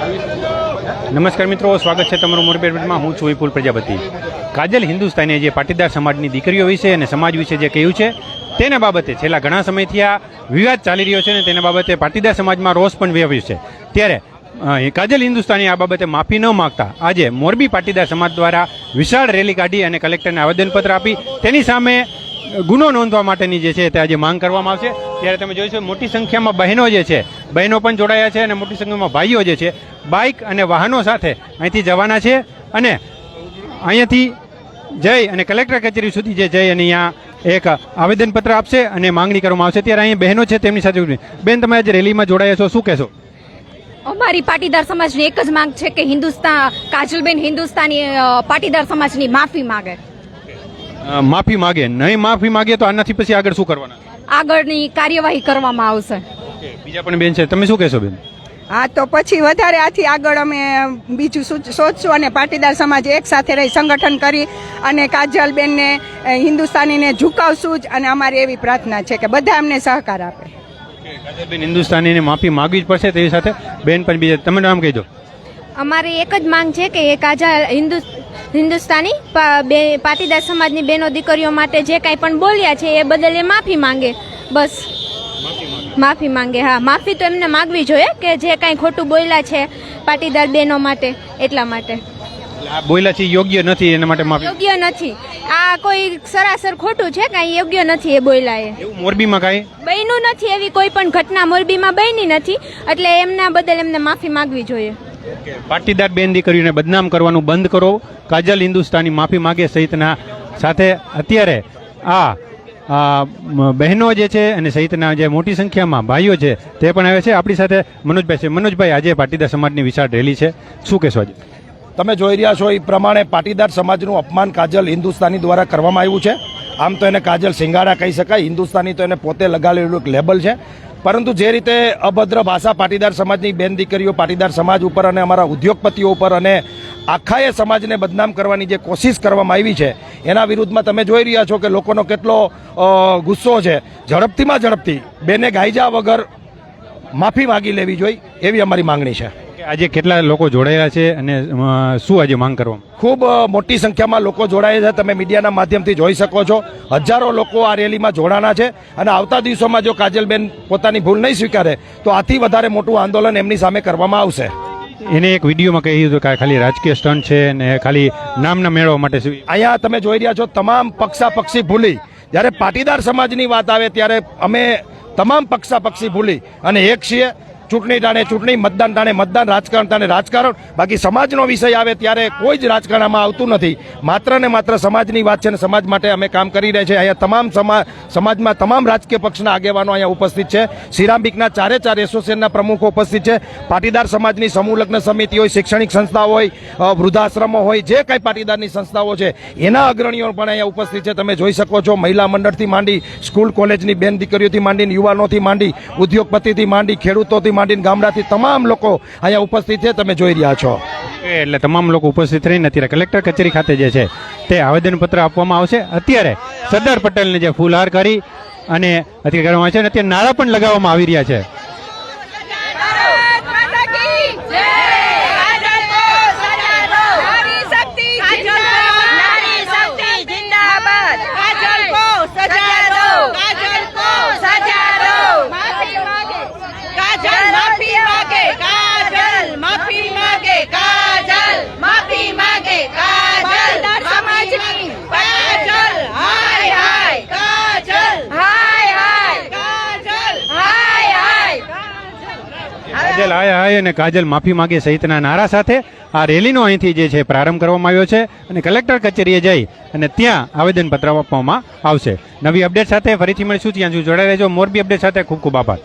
નમસ્કાર મિત્રો, સ્વાગત છે તમારું મોરબી અડવર્ટાઇઝમાં હું છું વિપુલ પ્રજાપતિ. કાજલ હિન્દુસ્તાનીએ જે પાટીદાર સમાજની દીકરીઓ વિશે અને સમાજ વિશે જે કહ્યું છે, તેના બાબતે છેલ્લા ઘણા સમયથી આ વિવાદ ચાલી રહ્યો છે અને તેના બાબતે પાટીદાર સમાજમાં રોષ પણ વ્યાપ્યો છે. ત્યારે કાજલ હિન્દુસ્તાની આ બાબતે માફી ન માગતા, આજે મોરબી પાટીદાર સમાજ દ્વારા વિશાળ રેલી કાઢી અને કલેક્ટરને આવેદનપત્ર આપી, તેની સામે ગુનો નોંધવા માટેની જે છે તે આજે માંગ કરવામાં આવશે. ત્યારે તમે જોઈશો મોટી સંખ્યામાં બહેનો જે છે, બહેનો પણ જોડાયા છે અને મોટી સંખ્યામાં ભાઈઓ જે છે બાઇક અને વાહનો સાથે અહીંથી જવાના છે અને અહીંયાથી જઈ અને કલેક્ટર કચેરી સુધી જે જઈ અને અહીંયા એક આવેદનપત્ર આપશે અને માંગણી કરવામાં આવશે. ત્યારે અહીં બહેનો છે તેમની સાથે બેન, તમે આજે રેલીમાં જોડાયા છો, શું કહેશો? અમારી પાટીદાર સમાજની એક જ માંગ છે કે હિન્દુસ્તાન કાજલબેન હિન્દુસ્તાની પાટીદાર સમાજની માફી માંગે. માફી માગે. નહીં માફી માગે તો આનાથી પછી આગળ શું કરવાના? આગળની કાર્યવાહી કરવામાં આવશે. બીજા પણ બેન છે. તમે શું કહેશો બેન? હા તો પછી વધારે આથી આગળ અમે બીજું શોધશું સોચશું અને પાટીદાર સમાજ એક સાથે રહી સંગઠન કરી અને કાજલ બેનને હિન્દુસ્તાનીને ઝુકાવશું જ અને અમારી એવી પ્રાર્થના છે કે બધા અમને સહકાર આપે. કાજલબેન હિન્દુસ્તાનીને માફી માગવી જ પડશે તેવી સાથે. બેન પણ બીજા તમે નામ કહી દો અમારી એક જ માંગ છે કે એ કાજા હિન્દુ હિન્દુસ્તાની પાટીદાર સમાજની બેનો દીકરીઓ માટે જે કાંઈ પણ બોલ્યા છે એ બદલ એ માફી માંગે. બસ. માફી માંગે હા. માફી તો એમને માગવી જોઈએ કે જે કાંઈ ખોટું બોલ્યા છે પાટીદાર બેનો માટે એટલા માટે. છે યોગ્ય નથી એના માટે માફી? યોગ્ય નથી. આ કોઈ સરાસર ખોટું છે કાંઈ? યોગ્ય નથી એ બોલ્યા એ. એવું મોરબીમાં કાંઈ? બન્યું નથી એવી કોઈ પણ ઘટના મોરબીમાં બની નથી એટલે એમના બદલ એમને માફી માંગવી જોઈએ. પાટીદાર બેન દીકરીઓને બદનામ કરવાનું બંધ કરો. કાજલ હિન્દુસ્તાની માફી માગે સહિતના સાથે અત્યારે આ બહેનો જે છે અને સહિતના જે મોટી સંખ્યામાં ભાઈઓ છે તે પણ આવે છે. આપણી સાથે મનોજભાઈ છે. મનોજભાઈ, આજે પાટીદાર સમાજની વિશાળ રેલી છે. શું કહેશો આજે? તમે જોઈ રહ્યા છો, એ પ્રમાણે પાટીદાર સમાજનું અપમાન કાજલ હિન્દુસ્તાની દ્વારા કરવામાં આવ્યું છે. આમ તો એને કાજલ સિંગાડા કહી શકાય. હિન્દુસ્તાની તો એને પોતે લગાવેલું એક લેબલ છે. પરંતુ જે રીતે અભદ્ર ભાષા પાટીદાર સમાજની બેન દીકરીઓ, પાટીદાર સમાજ ઉપર અને અમારા ઉદ્યોગપતિઓ ઉપર અને આખા એ સમાજને બદનામ કરવાની જે કોશિશ કરવામાં આવી છે, એના વિરુદ્ધમાં તમે જોઈ રહ્યા છો કે લોકોનો કેટલો ગુસ્સો છે. ઝડપથીમાં ઝડપથી બેને ગાયજા વગર માફી માગી લેવી જોઈએ એવી અમારી માંગણી છે. આજે કેટલા લોકો જોડાયેલા છે અને શું આજે માંગ કરવા ખૂબ મોટી સંખ્યામાં લોકો જોડાયા છે. તમે મીડિયાના માધ્યમથી જોઈ શકો છો. હજારો લોકો આ રેલીમાં જોડાણા છે. અને આવતા દિવસોમાં જો કાજલબેન પોતાની ભૂલ નહીં સ્વીકારે તો આથી વધારે મોટું આંદોલન એમની સામે કરવામાં આવશે. એને એક વિડીયોમાં કહી દીધું કે ખાલી રાજકીય સ્ટન્ટ છે અને ખાલી નામના મેળવવા માટે અહીંયા તમે જોઈ રહ્યા છો તમામ પક્ષા પક્ષી ભૂલી. જ્યારે પાટીદાર સમાજની વાત આવે ત્યારે અમે તમામ પક્ષા પક્ષી ભૂલી. અને એક છીએ ચૂંટણી ટાણે ચૂંટણી, મતદાન ટાણે મતદાન, રાજકારણ ટાણે રાજકારણ. બાકી સમાજનો વિષય આવે ત્યારે કોઈ જ રાજકારણમાં આવતું નથી. માત્ર ને માત્ર સમાજની વાત છે અને સમાજ માટે અમે કામ કરી રહ્યા છીએ. અહીંયા તમામ સમાજ સમાજમાં તમામ રાજકીય પક્ષના આગેવાનો અહીંયા ઉપસ્થિત છે. સિરામિકના ચારે ચાર એસોસિએશનના પ્રમુખો ઉપસ્થિત છે. પાટીદાર સમાજની સમૂહ લગ્ન સમિતિ હોય, શૈક્ષણિક સંસ્થાઓ હોય વૃદ્ધાશ્રમો હોય, જે કાંઈ પાટીદારની સંસ્થાઓ છે, એના અગ્રણીઓ પણ અહીંયા ઉપસ્થિત છે. તમે જોઈ શકો છો, મહિલા મંડળથી માંડી, સ્કૂલ કોલેજની બેન દીકરીઓથી માંડીને યુવાનોથી માંડી, ઉદ્યોગપતિથી માંડી, ખેડૂતોથી માંડીને ગામડાથી તમામ લોકો અહીંયા ઉપસ્થિત છે, તમે જોઈ રહ્યા છો. એટલે તમામ લોકો ઉપસ્થિત રહીને અત્યારે કલેક્ટર કચેરી ખાતે જે છે, તે આવેદનપત્ર આપવામાં આવશે. અત્યારે સરદાર પટેલને જે ફૂલહાર કરી અને અત્યારે કરવામાં આવે છે અને અત્યારે નારા પણ લગાવવામાં આવી રહ્યા છે નારી શક્તિ જિંદાબાદ નારી શક્તિ જિંદાબાદ કાજલ કો સજા દો કાજલ કો સજા દો માફી માંગે કાજલ માફી માંગે કાજલ માફી માંગે કાજલ માફી માંગે કાજલ સમાજની કાજલ હાય હાય કાજલ હાય હાય કાજલ હાય હાય કાજલ આયા હાય અને કાજલ માફી માગે સહિતના નારા સાથે આ રેલીનો અહીંથી જે છે પ્રારંભ કરવામાં આવ્યો છે અને કલેક્ટર કચેરીએ જઈ અને ત્યાં આવેદનપત્ર આપવામાં આવશે. નવી અપડેટ સાથે ફરીથી મળીશું. ત્યાં જોડાઈ રહેજો. મોરબી અપડેટ સાથે ખૂબ ખૂબ આભાર.